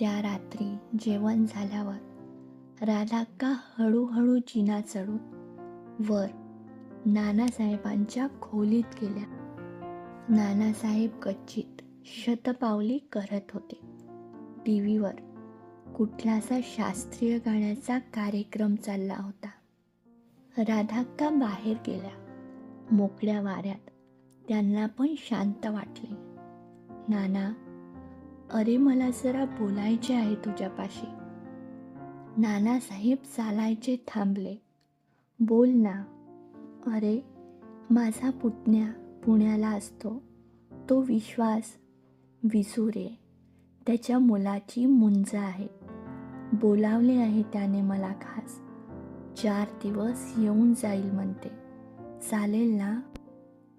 त्या रात्री जेवण झाल्यावर राधाक्का हळूहळू जिना चढून वर नानासाहेबांच्या खोलीत गेल्या. नानासाहेब गच्चीत शतपावली करत होते. टी व्हीवर कुठलासा शास्त्रीय गाण्याचा कार्यक्रम चालला होता. राधाक्का बाहेर गेल्या. मोकळ्या वाऱ्यात त्यांना पण शांत वाटले. नाना अरे मला जरा बोलायचे आहे तुझ्यापाशी. नानासाहेब चालायचे थांबले. बोल ना. अरे माझा पुतण्या पुण्याला असतो. तो विश्वास विसुरे त्याच्या मुलाची मुंज आहे. बोलावले आहे त्याने मला खास. चार दिवस येऊन जाईल म्हणते. चालेल ना?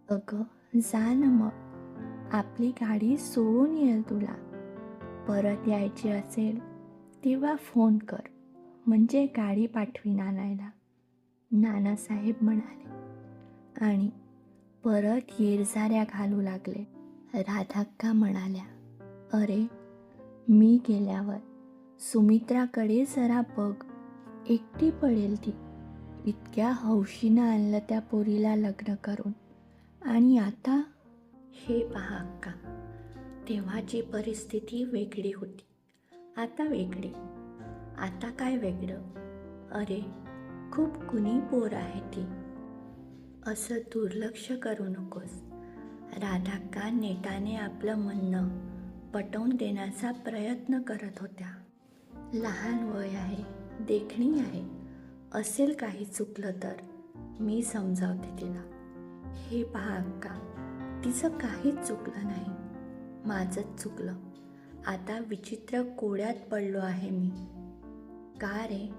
अगं जा ना मग. आपली गाडी सोडून येईल तुला. परत यायची असेल तेव्हा फोन कर. म्हणजे गाडी पाठवीन आणायला नानासाहेब म्हणाले. आणि परत येरझाऱ्या घालू लागले. राधाक्का म्हणाल्या अरे मी गेल्यावर सुमित्राकडे जरा बघ. एकटी पडेल ती. इतक्या हौशीनं आणलं त्या पोरीला लग्न करून. आणि आता हे पहा अक्का. तेव्हाची परिस्थिती वेगळी होती. आता वेगळी. आता काय वेगळं? अरे खूप कुणी पोर आहे ती. असं दुर्लक्ष करू नकोस. राधाक्का नेटाने आपलं म्हणणं पटवून देण्याचा प्रयत्न करत होत्या. लहान वय आहे देखणी आहे. असेल काही चुकलं तर मी समजावते तिला. हे पहा अक्का. तिचं काहीच चुकलं नाही. माझंच चुकलं. आता विचित्र कोड्यात पडलो आहे मी. का रे?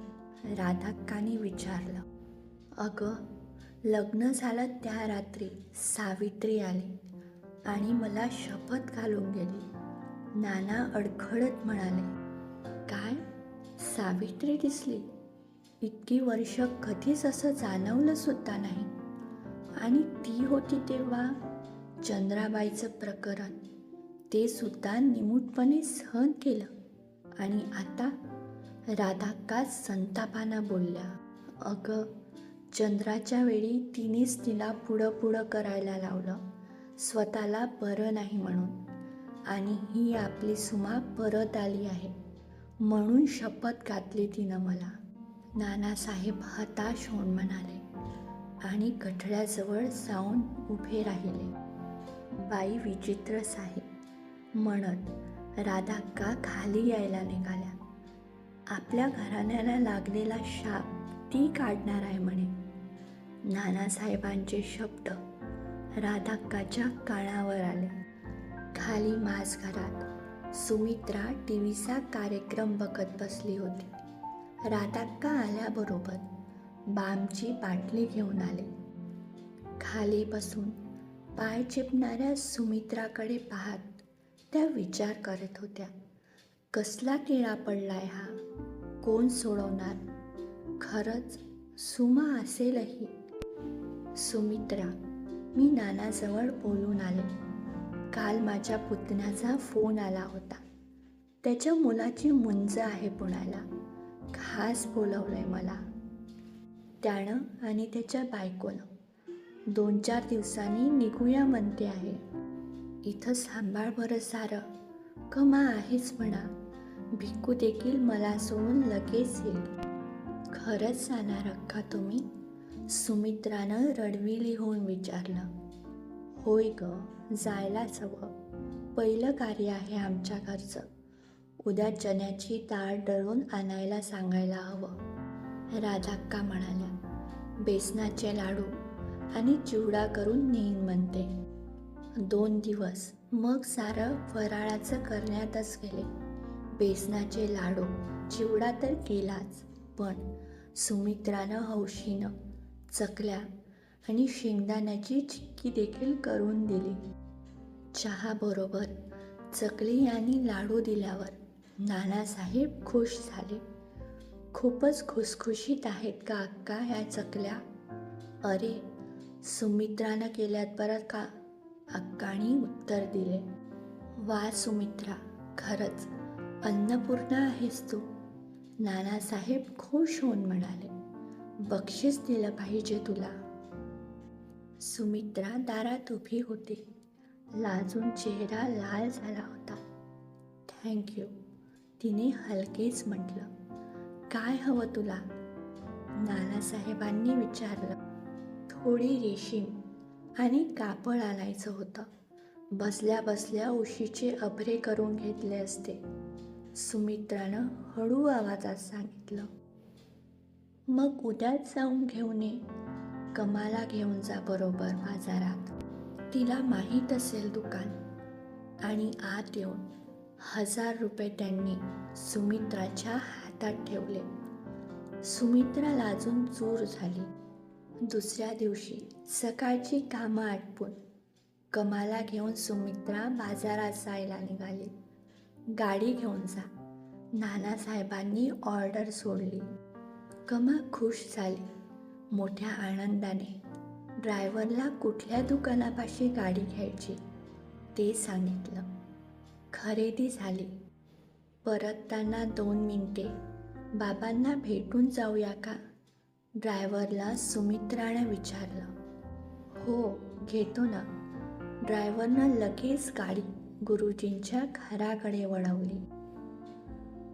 राधाक्काने विचारलं. अगं लग्न झालं त्या रात्री सावित्री आली आणि मला शपथ घालून गेली. नाना अडखळत म्हणाले काय? सावित्री दिसली? इतकी वर्ष कधीच असं जाणवलं सुद्धा नाही. आणि ती होती तेव्हा चंद्राबाईचं प्रकरण. ते सुद्धा निमूटपणे सहन केलं. आणि आता राधाक्का संतापानं बोलल्या अगं चंद्राच्या वेळी तिनेच तिला पुढं पुढं करायला लावलं. स्वतःला बरं नाही म्हणून. आणि ही आपली सुमा परत आली आहे. म्हणून शपथ घातली तिनं मला. नानासाहेब हताश होऊन म्हणाले आणि कठड्याजवळ जाऊन उभे राहिले. बाई विचित्रच आहे म्हणत राधाक्का खाली यायला निघाल्या. आपल्या घराण्याला लागलेला शाप ती काढणार आहे म्हणे. नानासाहेबांचे शब्द राधाक्काच्या कानावर आले. खाली माझ घरात सुमित्रा टी व्हीचा कार्यक्रम बघत बसली होती. राधाक्का आल्याबरोबर बामची बाटली घेऊन आले. खाली बसून पाय चिपणाऱ्या सुमित्राकडे पाहत त्या विचार करत होत्या कसला किळा पडलाय हा? कोण सोडवणार? खरंच सुमा असेलही? सुमित्रा मी नानाजवळ बोलून आले. काल माझ्या पुतण्याचा फोन आला होता. त्याच्या मुलाची मुंज आहे पुण्याला. खास बोलवलंय मला. त्यानं आणि त्याच्या बायकोनं. दोन चार दिवसांनी निघूया म्हणते आहे. इथं सांभाळ बरं सारं. कमा आहेच म्हणा. भिक्कू देखील मला सोडून लगेच येईल खरंच जाणार अक्का तुम्ही? सुमित्रानं रडविली होऊन विचारलं. होय ग जायलाच हवं पहिलं कार्य आहे आमच्या घरचं. उद्या चण्याची डाळ दळून आणायला सांगायला हवं. राधाक्का म्हणाल्या बेसनाचे लाडू. आणि चिवडा करून नेईन म्हणते. दोन दिवस मग सारं फराळाचं करण्यातच गेले. बेसनाचे लाडू चिवडा तर केलाच पण सुमित्रानं हौशीनं चकल्या आणि शेंगदाण्याची चिक्की देखील करून दिली. चहाबरोबर चकली आणि लाडू दिल्यावर नानासाहेब खुश झाले. खूपच खुसखुशीत आहेत का अक्का ह्या चकल्या? अरे सुमित्रानं केल्यात बरं का? अक्कानी उत्तर दिले. वा सुमित्रा खरंच अन्नपूर्णा आहेस तू. नानासाहेब खुश होऊन म्हणाले बक्षीस दिलं पाहिजे तुला. सुमित्रा दारात उभी होती. लाजून चेहरा लाल झाला होता. थँक्यू तिने हलकेच म्हटलं काय हवं तुला? नानासाहेबांनी विचारलं. थोडी रेशीम. आणि कापड आणायचं होतं. बसल्या बसल्या उशीचे अभरे करून घेतले असते. सुमित्रानं हळू आवाजात सांगितलं मग उद्याच जाऊन घेऊन ये. कमाला घेऊन जा बरोबर बाजारात. तिला माहीत असेल दुकान. आणि आत येऊन हजार रुपये त्यांनी सुमित्राच्या हातात ठेवले. सुमित्रा लाजून चूर झाली. दुसऱ्या दिवशी सकाळची कामं आटपून कमाला घेऊन सुमित्रा बाजारात जायला निघाली. गाडी घेऊन जा. नानासाहेबांनी ऑर्डर सोडली. कमा खुश झाली. मोठ्या आनंदाने ड्रायव्हरला कुठल्या दुकानापाशी गाडी घ्यायची ते सांगितलं. खरेदी झाली. परतताना दोन मिनिटे. बाबांना भेटून जाऊया का? ड्रायव्हरला सुमित्राने विचारलं. हो घेतो ना. ड्रायव्हरनं लगेच गाडी गुरुजींच्या घराकडे वळवली.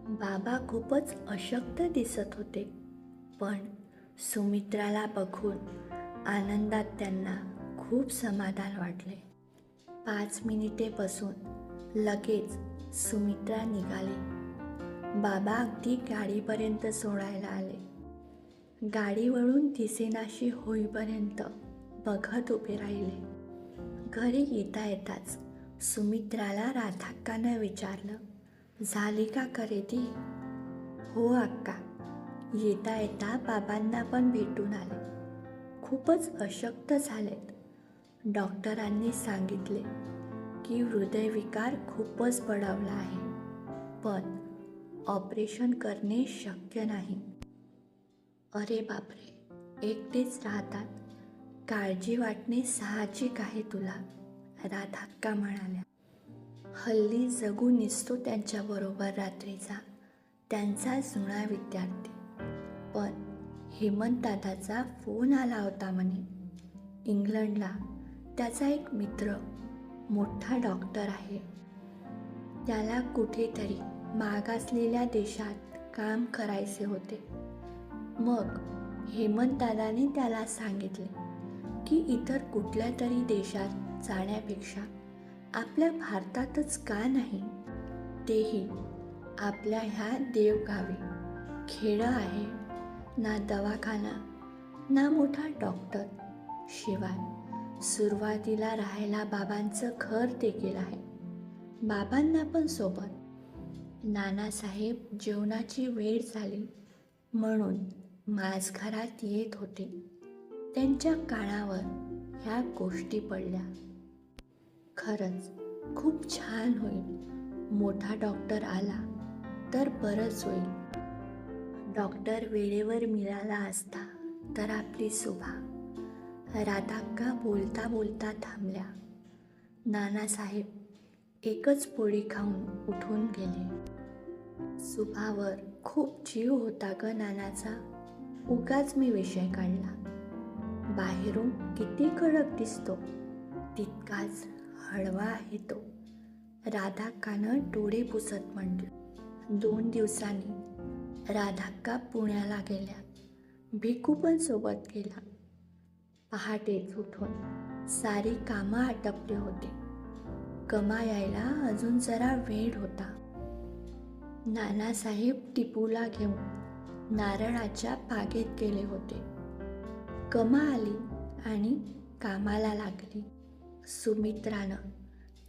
बाबा खूपच अशक्त दिसत होते पण सुमित्राला बघून आनंदात त्यांना खूप समाधान वाटले. पाच मिनिटे बसून लगेच सुमित्रा निघाली. बाबा अगदी गाडीपर्यंत सोडायला आले. गाडीवरून दिसेनाशी होईपर्यंत बघत उभे राहिले. घरी येता येताच सुमित्राला राधाक्कानं विचारलं झाली का खरेदी? हो अक्का. येता येता बाबांना पण भेटून आले. खूपच अशक्त झालेत. डॉक्टरांनी सांगितले की हृदयविकार खूपच बळावला आहे. पण ऑपरेशन करणे शक्य नाही. अरे बापरे एकटेच राहतात? काळजी वाटणे साहजिक आहे तुला राधाक्का म्हणाल्या. हल्ली जगू निसतो त्यांच्याबरोबर रात्रीचा त्यांचा जुना विद्यार्थी. पण हेमंतदादाचा फोन आला होता म्हणे. इंग्लंडला त्याचा एक मित्र मोठा डॉक्टर आहे. त्याला कुठेतरी मागासलेल्या देशात काम करायचे होते. मग हेमंतदादाने त्याला सांगितले की इतर कुठल्या तरी देशात जाण्यापेक्षा आपल्या भारतातच का नाही? तेही आपल्या ह्या देवगावी. खेडं आहे. ना दवाखाना ना मोठा डॉक्टर. शिवाय सुरुवातीला राहायला बाबांचं घर देखील आहे. बाबांना पण सोबत. नानासाहेब जेवणाची वेळ झाली म्हणून माझघरात येत होते. त्यांच्या काळावर ह्या गोष्टी पडल्या. खरंच खूप छान होईल. मोठा डॉक्टर आला तर बरंच होईल. डॉक्टर वेळेवर मिळाला असता तर आपली शोभा. राधाक्का बोलता बोलता थांबल्या. नानासाहेब एकच पोळी खाऊन उठून गेले. सुभावर खूप जीव होता ग नानाचा. उगाच मी विषय काढला. बाहेरून किती कडक दिसतो तितकाच हळवा आहे तो. राधाक्कानं डोळे पुसत म्हटलं दोन दिवसांनी राधाक्का पुण्याला गेल्या? भिकू पण सोबत गेला. पहाटेच उठून सारी कामं आटपली होती. कमा यायला अजून जरा वेळ होता. नानासाहेब टिपूला घेऊन नारळाच्या बागेत गेले होते. कमा आली आणि कामाला लागली. सुमित्रानं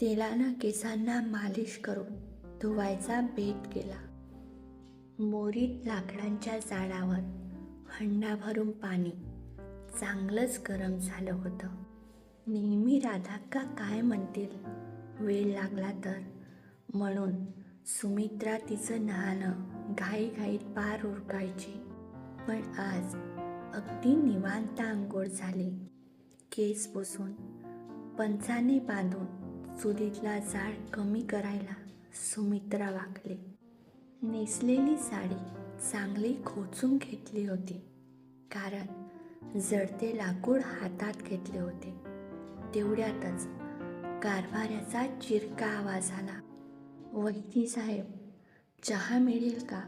तेलानं केसांना मालिश करून धुवायचा बेत केला. मोरीत लाकडांच्या झाडावर हंडा भरून पाणी चांगलंच गरम झालं होतं. नेहमी राधाक्का काय म्हणतील? वेळ लागला तर? म्हणून सुमित्रा तिचं न्हाणं घाईघाईत पार उरकायची. पण आज अगदी निवांत आंघोळ झाली. केस पुसून पंचाने बांधून चुलीतला जाळ कमी करायला सुमित्रा वागले. नेसलेली साडी चांगली खोचून घेतली होती. कारण जडते लाकूड हातात घेतले होते. तेवढ्यातच कारभाऱ्याचा चिरका आवाज आला. वहिनी साहेब चहा मिळेल का?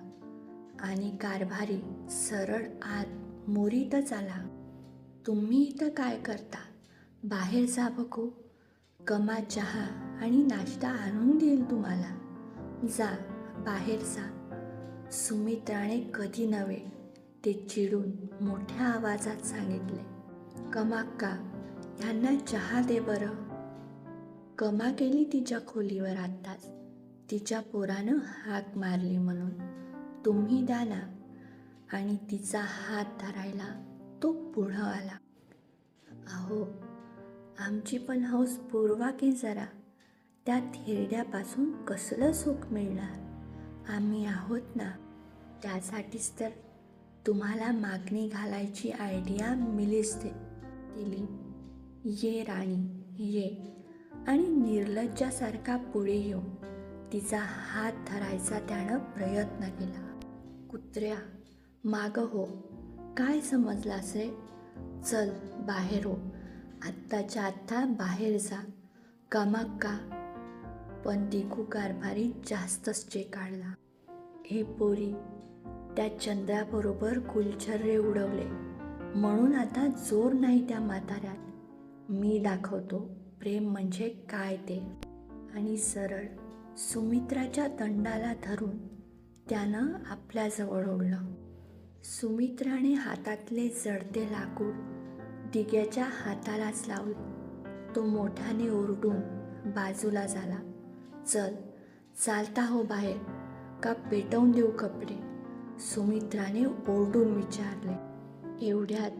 आणि कारभारी सरळ आत मोरीतच आला तुम्ही इथं काय करता? बाहेर जा बघू. कमा चहा आणि नाश्ता आणून देईल तुम्हाला. जा बाहेर जा. सुमित्राने कधी नव्हे ते चिडून मोठ्या आवाजात सांगितले. कमाक्का ह्यांना चहा दे बरं. कमा केली तिच्या खोलीवर आत्ताच. तिच्या पोरानं हाक मारली म्हणून. तुम्ही द्या ना आणि तिचा हात धरायला तो पुढं आला. अहो आमची पण हौस पुरवा की जरा. त्या थेरड्यापासून कसलं सुख मिळणार? आम्ही आहोत ना. त्यासाठीच तर तुम्हाला मागणी घालायची आयडिया मिलीच दे दिली. ये राणी ये. आणि निर्लज्जासारखा पुढे येऊ. तिचा हात धरायचा त्यानं प्रयत्न केला. कुत्र्या माग हो. काय समजला असे? चल बाहेर हो. आत्ताच्या आत्ता बाहेर जा. कमाक्का पण दिखू कारभारी जास्तच चेकाळला. हे पोरी त्या चंद्राबरोबर कुलछर्रे उडवले. म्हणून आता जोर नाही त्या म्हाताऱ्यात. मी दाखवतो प्रेम म्हणजे काय ते. आणि सरळ सुमित्राच्या दंडाला धरून त्यानं आपल्याजवळ ओढलं. सुमित्राने हातातले जडते लाकूड दिग्याच्या हातालाच लावले. तो मोठ्याने ओरडून बाजूला झाला. चल चालता हो बाहेर. का पेटवून देऊ कपडे. सुमित्राने ओरडून विचारले. एवढ्यात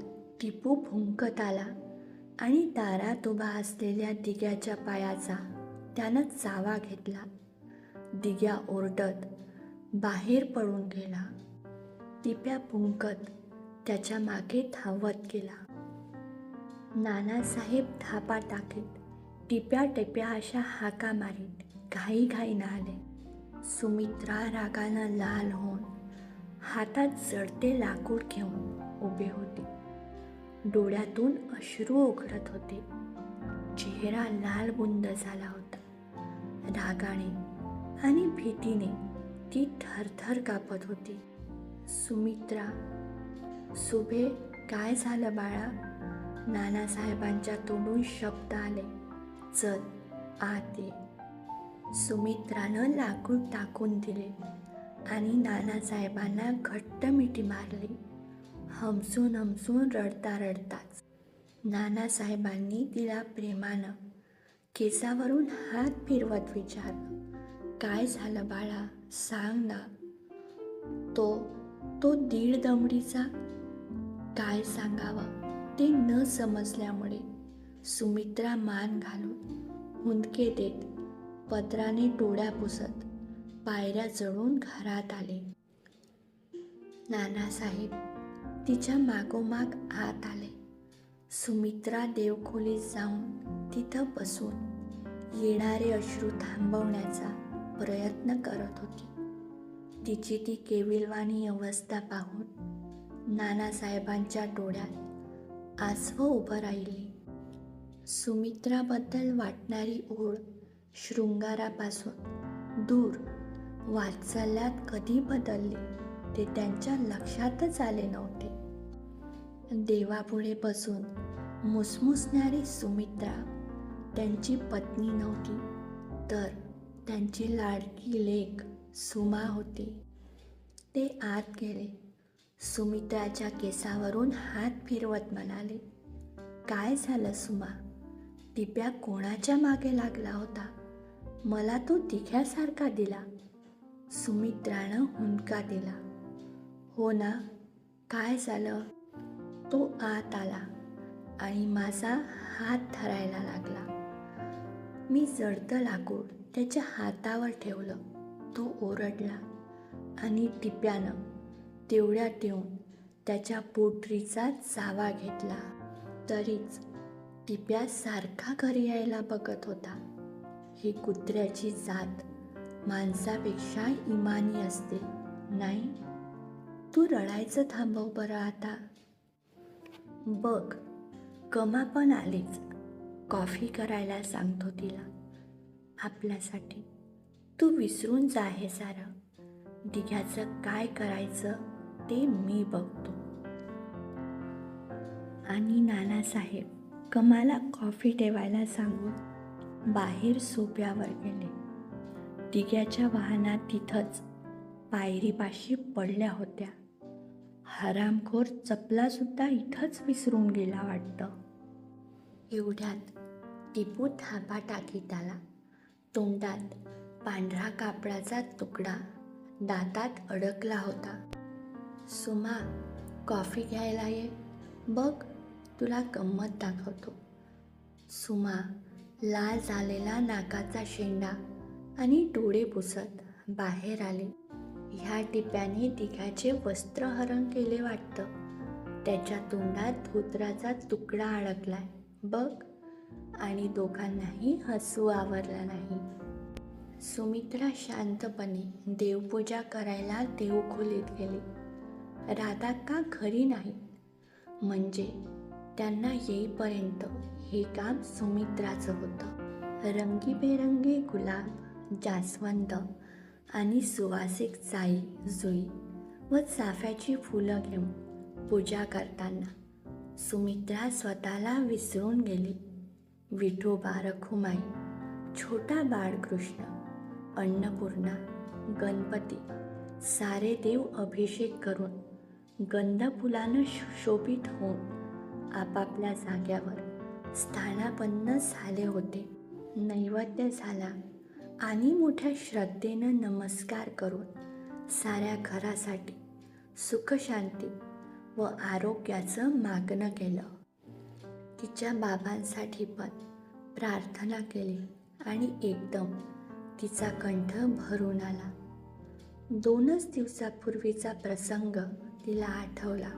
टिपू भुंकत आला आणि दारात उभा असलेल्या दिग्याच्या पायाचा त्यानं चावा घेतला. दिग्या ओरडत बाहेर पडून गेला. टिप्या पुंकत त्याच्यामागे धावत गेला. नानासाहेब धापा टाकीत टिप्या टिप्या अशा हाका मारीत घाई घाई आले सुमित्रा रागानं लाल होऊन हातात जडते लाकूड घेऊन उभे होते. डोळ्यातून अश्रू उघडत होते. चेहरा लाल बुंद झाला होता. रागाने आणि भीतीने ती थरथर कापत होती. सुमित्रा सुभे काय झालं बाळा? नानासाहेबांच्या तोंडून शब्द आले. चल आत ये. सुमित्रानं लाकूड टाकून दिले आणि नानासाहेबांना घट्ट मिठी मारली. हमसून हमसून रडता रडताच. नानासाहेबांनी तिला प्रेमानं केसावरून हात फिरवत विचारलं. काय झालं बाळा? सांग ना. तो तो दीड दमडीचा? काय सांगावा? ते न समजल्यामुळे सुमित्रा मान घालून हुंदके देत पत्राने डोळ्या पुसत पायऱ्या चढून घरात आले. नानासाहेब तिच्या मागोमाग आत आले. सुमित्रा देवखोलीत जाऊन तिथं बसून येणारे अश्रू थांबवण्याचा प्रयत्न करत होती. तिची ती केविलवाणी अवस्था पाहून नानासाहेबांच्या डोळ्यात आसव उभं राहिली. सुमित्राबद्दल वाटणारी ओढ शृंगारापासून दूर वात्सल्यात कधी बदलली ते त्यांच्या लक्षातच आले नव्हते. देवापुढे बसून मुसमुसणारी सुमित्रा त्यांची पत्नी नव्हती तर त्यांची लाडकी लेक सुमा होती. ते आत गेले. सुमित्राच्या केसावरून हात फिरवत म्हणाले काय झालं सुमा? टिप्या कोणाच्या मागे लागला होता? मला तो तिघ्यासारखा दिला. सुमित्रानं हुंका दिला. हो ना काय झालं? तो आत आला आणि माझा हात धरायला लागला. मी जडतं लाकूड त्याच्या हातावर ठेवलं. तो ओरडला आणि टिप्यानं तेवढ्या ठेवून त्याच्या पोटरीचा चावा घेतला. तरीच टिप्या सारखा घरी यायला बघत होता. ही कुत्र्याची जात माणसापेक्षा इमानी असते नाही? तू रडायचं थांबव बरं आता. बघ कमा पण आलीच कॉफी करायला सांगतो तिला. आपल्यासाठी. तू विसरून जा हे सारं. दिघ्याचं काय करायचं ते मी बघतो. आणि नानासाहेब कमाला कॉफी ठेवायला सांगून बाहेर सोप्यावर गेले. दिघ्याच्या वाहनात तिथंच पायरीपाशी पडल्या होत्या. हरामखोर चपलासुद्धा इथंच विसरून गेला वाटतं. एवढ्यात टिपू थापा टाकीत आला. तोंडात पांढरा कापडाचा तुकडा दातात अडकला होता. सुमा कॉफी घ्यायला ये. बघ तुला गंमत दाखवतो. सुमा लाल झालेला नाकाचा शेंडा आणि डोळे पुसत बाहेर आले. ह्या टिप्याने तिघाचे वस्त्रहरण केले वाटतं. त्याच्या तोंडात धोत्राचा तुकडा अडकलाय. बघ. आणि दोघांनाही हसू आवरलं नाही. सुमित्रा शांतपणे देवपूजा करायला देवखोलीत गेली राधा का घरी नाही? म्हणजे त्यांना येईपर्यंत हे काम सुमित्राचं होतं. रंगीबेरंगी गुलाब जास्वंद आणि सुवासिक जाई जुई व चाफ्याची फुलं घेऊन पूजा करताना सुमित्रा स्वतःला विसरून गेली. विठोबा रखुमाई छोटा बाळकृष्ण अन्नपूर्णा गणपती सारे देव अभिषेक करून गंधफुलानं शोभित होऊन आपापल्या जाग्यावर स्थानापन्न झाले होते. नैवेद्य झाला आणि मोठ्या श्रद्धेनं नमस्कार करून साऱ्या घरासाठी सुखशांती व आरोग्याचं मागणं केलं. तिच्या बाबांसाठी पण प्रार्थना केली आणि एकदम तिचा कंठ भरून आला. दोनच दिवसापूर्वीचा प्रसंग तिला आठवला.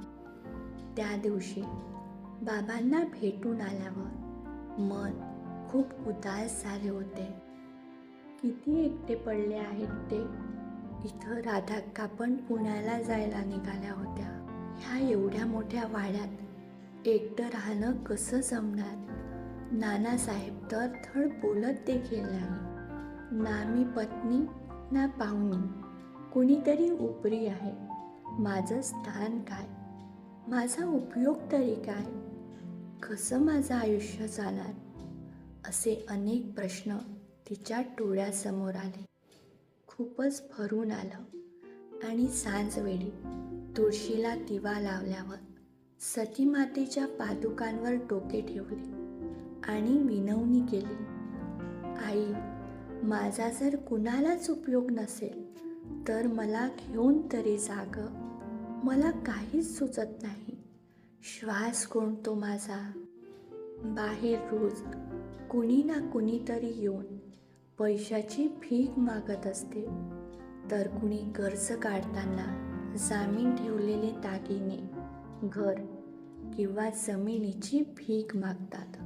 त्या दिवशी बाबांना भेटून आल्यावर मन खूप उदास झाले होते. किती एकटे पडले आहेत ते? इथं राधाक्का पण पुण्याला जायला निघाल्या होत्या. ह्या एवढ्या मोठ्या वाड्यात एकटं राहणं कसं जमणार? नानासाहेब तर थड बोलत देखील नाही. ना मी पत्नी ना पाहुणी. कुणीतरी उपरी आहे. माझं स्थान काय? माझा उपयोग तरी काय? कसं माझं आयुष्य जाणार असे अनेक प्रश्न तिच्या डोळ्यासमोर आले. खूपच भरून आलं. आणि सांजवेळी तुळशीला दिवा लावल्यावर सती मातेच्या पादुकांवर डोके ठेवले आणि विनवणी केली आई माझा जर कुणालाच उपयोग नसेल तर मला घेऊन तरी जाग. मला काहीच सुचत नाही. श्वास कोणतो माझा. बाहेर रोज कुणी ना कुणीतरी येऊन पैशाची भीक मागत असते. तर कुणी कर्ज काढताना जामीन ठेवलेले दागिने घर किंवा जमिनीची भीक मागतात.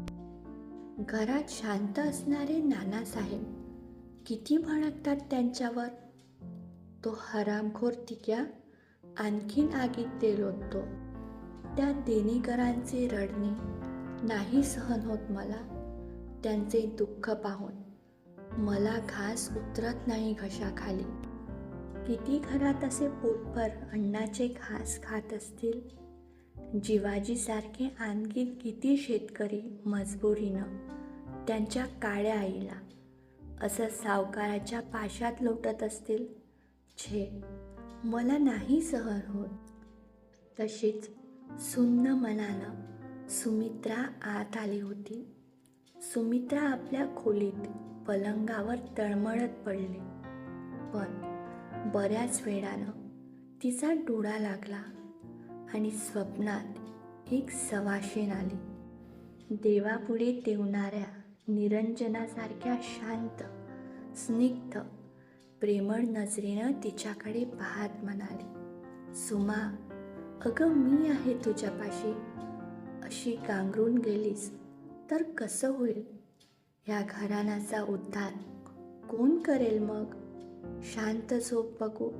घरात शांत असणारे नानासाहेब किती भडकतात त्यांच्यावर. तो हरामखोर तिक्या आणखीन आगीत तेल ओततो त्या देणेकरांचे रडणे नाही सहन होत मला. त्यांचे दुःख पाहून मला घास उतरत नाही घशाखाली. किती घरात असे पोटभर अन्नाचे घास खात असतील? जिवाजीसारखे आणखी किती शेतकरी मजबुरीनं त्यांच्या काळ्या आईला असं सावकाराच्या पाशात लोटत असतील? छे मला नाही सहन होत. तशीच सुन्न मनानं सुमित्रा आत आली होती. सुमित्रा आपल्या खोलीत पलंगावर तळमळत पडली. पण बऱ्याच वेळानं तिचा डोळा लागला. आणि स्वप्नात एक सवाशीण आली. देवापुढे तेवणाऱ्या निरंजनासारख्या शांत स्निग्ध प्रेमळ नजरेनं तिच्याकडे पाहत म्हणाले सुमा अगं मी आहे तुझ्यापाशी. अशी गांगरून गेलीस तर कसं होईल? ह्या घराण्याचा उद्धार कोण करेल मग? शांत झोप बघू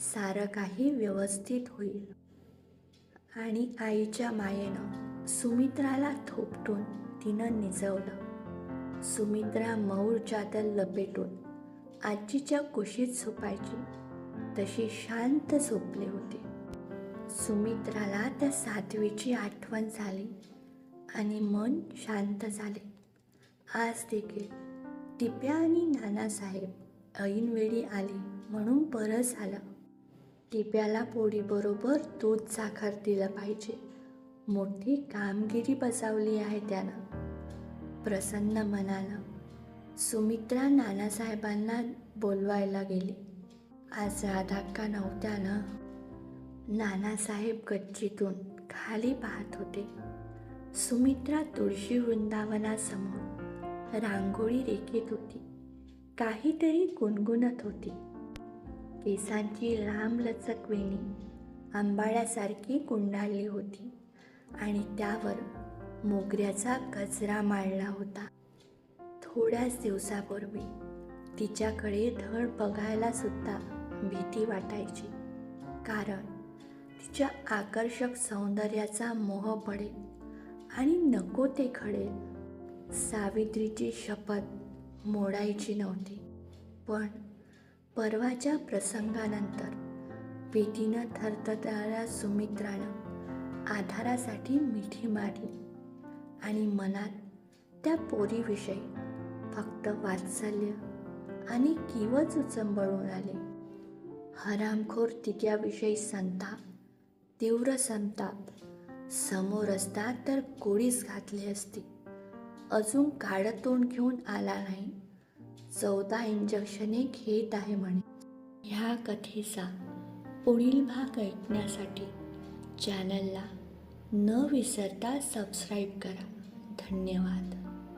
सारं काही व्यवस्थित होईल. आणि आईच्या मायेनं सुमित्राला थोपटून तिनं निजवलं. सुमित्रा मऊर चादर लपेटून आजीच्या कुशीत झोपायची तशी शांत झोपले होते. सुमित्राला त्या सातवीची आठवण झाली आणि मन शांत झाले. आज देखील टिप्या आणि नानासाहेब ऐनवेळी आले म्हणून बरं झालं. टिप्याला पोळीबरोबर दूध साखर दिलं पाहिजे. मोठी कामगिरी बजावली आहे त्यानं. प्रसन्न मनानं. सुमित्रा नानासाहेबांना बोलवायला गेली. आज राधाक्का नव्हत्या ना नानासाहेब गच्चीतून खाली पाहत होते. सुमित्रा तुळशी वृंदावनासमोर रांगोळी रेखीत होती. काहीतरी गुणगुणत होती. केसांची लांबलचक वेणी आंबाड्यासारखी गुंडाळली होती आणि त्यावर मोगऱ्याचा गजरा मांडला होता. थोड्याच दिवसापूर्वी तिच्याकडे धड बघायला सुद्धा भीती वाटायची कारण तिच्या आकर्षक सौंदर्याचा मोह पडेल आणि नको ते खडेल सावित्रीची शपथ मोडायची नव्हती. पण परवाच्या प्रसंगानंतर भीतीनं थरथरणाऱ्या सुमित्रानं आधारासाठी मिठी मारली आणि मनात त्या पोरीविषयी फक्त वात्सल्य आणि किवच उचंबळून आले. हरामखोर तिच्याविषयी संताप तीव्र संताप. समोर असता तर कोळीच घातली असती. अजून काळं तोंड घेऊन आला नाही. चौदा इंजेक्शने घेत आहे म्हणे. ह्या कथेचा पुढील भाग ऐकण्यासाठी चॅनलला न विसरता सबस्क्राईब करा. धन्यवाद.